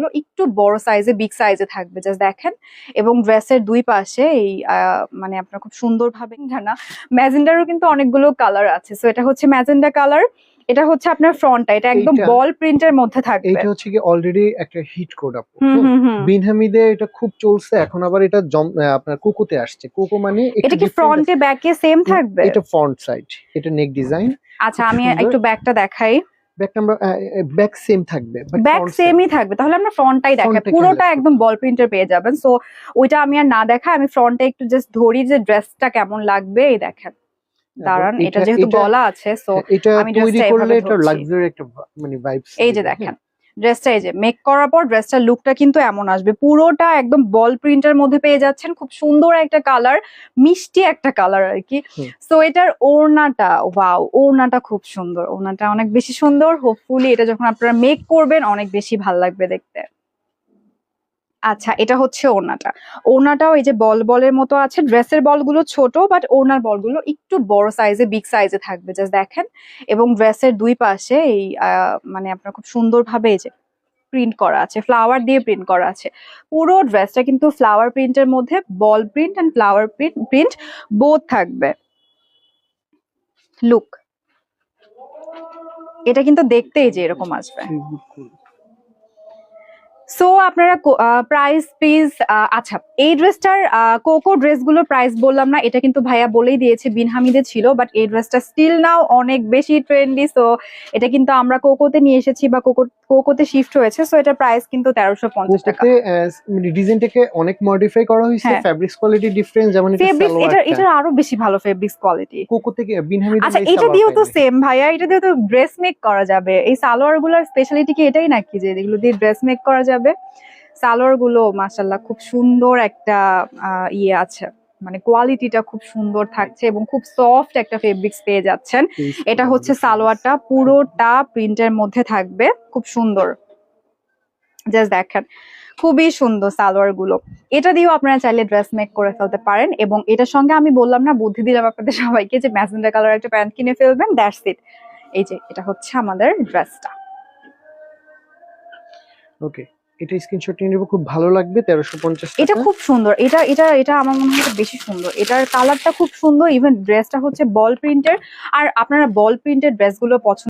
বলগুলো একটু বড় সাইজে বিগ সাইজে থাকবে জাস্ট দেখেন। এবং ড্রেসের দুই পাশে এই মানে আপনার খুব সুন্দরভাবে না ম্যাজেন্ডারও কিন্তু অনেকগুলো কালার আছে। সো এটা হচ্ছে ম্যাজেন্ডা কালার এটা হচ্ছে আপনার ফ্রন্টটা এটা একদম বল প্রিন্টের মধ্যে থাকবে। এটা হচ্ছে কি অলরেডি একটা হিট কোড আপু হুম হুম হুম। বিনহামিদে এটা খুব চলছে এখন আবার এটা আপনার কোকোতে আসছে। কোকো মানে এটা কি ফ্রন্টে ব্যাকে সেম থাকবে? এটা ফ্রন্ট সাইড এটা নেক ডিজাইন আচ্ছা আমি। একটু ব্যাকটা দেখাই। ব্যাক নাম্বার ব্যাক সেম থাকবে ব্যাক সেমই থাকবে। তাহলে আমরা ফ্রন্টটাই দেখাই। পুরোটা একদম বল প্রিন্টের পেয়ে যাবেন। সো ওইটা আমি আর না দেখা আমি ফ্রন্টে একটু জাস্ট ধরি যে ড্রেসটা কেমন লাগবে এই দেখেন। দাঁড়ান এটা যেহেতু গলা আছে সো এটা তৈরি করলে এটা লাক্সারি একটা মানে ভাইবস এই যে দেখেন। ড্রেসটা এই যে মেক করার পর ড্রেসটার লুকটা কিন্তু এমন আসবে। পুরোটা একদম বল প্রিন্টের মধ্যে পেয়ে যাচ্ছেন। খুব সুন্দর একটা কালার মিষ্টি একটা কালার আর কি। সো এটার ওড়নাটা ওয়াও ওড়নাটা খুব সুন্দর। ওড়নাটা অনেক বেশি সুন্দর। হোপফুলি এটা যখন আপনারা মেক করবেন অনেক বেশি ভালো লাগবে দেখতে। আচ্ছা এটা হচ্ছে ওড়নাটা। ওড়নাটাও এই যে বল বলের মতো আছে, ড্রেসের বলগুলো ছোট বাট ওড়নার বলগুলো একটু বড় সাইজে বিগ সাইজে থাকবে জাস্ট দেখেন। এবং ড্রেসের দুই পাশে এই মানে আপনার খুব সুন্দরভাবে এই যে প্রিন্ট করা আছে ফ্লাওয়ার দিয়ে প্রিন্ট করা আছে। পুরো ড্রেসটা কিন্তু ফ্লাওয়ার প্রিন্টের মধ্যে ball print and flower print print বোধ থাকবে। লুক এটা কিন্তু দেখতেই যে এরকম আসবে। সো আপনারা প্রাইস প্লিজ আচ্ছা এই ড্রেসটার কোকো ড্রেসগুলোর প্রাইস বললাম না এটা কিন্তু ভাইয়া বলেই দিয়েছে বিন হামিদে ছিল বাট এই ড্রেসটা স্টিল নাও অনেক বেশি ট্রেন্ডি সো এটা কিন্তু আমরা কোকোতে নিয়ে এসেছি বা কোকো কোকোতে শিফট হয়েছে সো এটার প্রাইস কিন্তু তেরোশো পঞ্চাশ টাকা। কোকোতে মানে ডিজাইনটাকে অনেক মডিফাই করা হয়েছে হ্যাঁ। ফ্যাব্রিক্স কোয়ালিটি ডিফারেন্স যেমন এটা এটা আরও বেশি ভালো ফেব্রিক্স কোয়ালিটি কোকো থেকে বিনহামিদ আচ্ছা এটা দিয়েও তো সেম ভাইয়া এটা দিয়ে তো ড্রেস মেক করা যাবে। এই সালোয়ারগুলোর স্পেশালিটি কি এটাই নাকি যে এগুলো দিয়ে ড্রেস মেক করা যাবে? সালোয়ারগুলো মাসাল্লাহ খুব সুন্দর একটা ইয়ে আছে। মানে কোয়ালিটিটা খুব সুন্দর থাকছে এবং খুব সফট একটা ফেব্রিক্স পেয়ে যাচ্ছেন। এটা হচ্ছে সালোয়ারটা পুরোটা প্রিন্টের মধ্যে থাকবে। খুব সুন্দর। জাস্ট দেখেন খুবই সুন্দর সালোয়ারগুলো এটা দিয়েও আপনারা চাইলে ড্রেস মেক করে ফেলতে পারেন এবং এটার সঙ্গে আমি বললাম না বুদ্ধি দিলাম আপনাদের সবাইকে যে ম্যাজেন্ডা কালার একটা প্যান্ট কিনে ফেলবেন দ্যাটস ইট এই যে এটা হচ্ছে আমাদের ড্রেসটা ওকে এটা স্ক্রিনশট নিয়ে নেব খুব ভালো লাগবে তেরোশো পঞ্চাশ এটা খুব সুন্দর এটা এটা এটা আমার মনে হয় বেশি সুন্দর। এটার কালারটা খুব সুন্দর ইভেন ড্রেসটা হচ্ছে বল প্রিন্টের আর আপনারা বল প্রিন্টের ড্রেসগুলো পছন্দ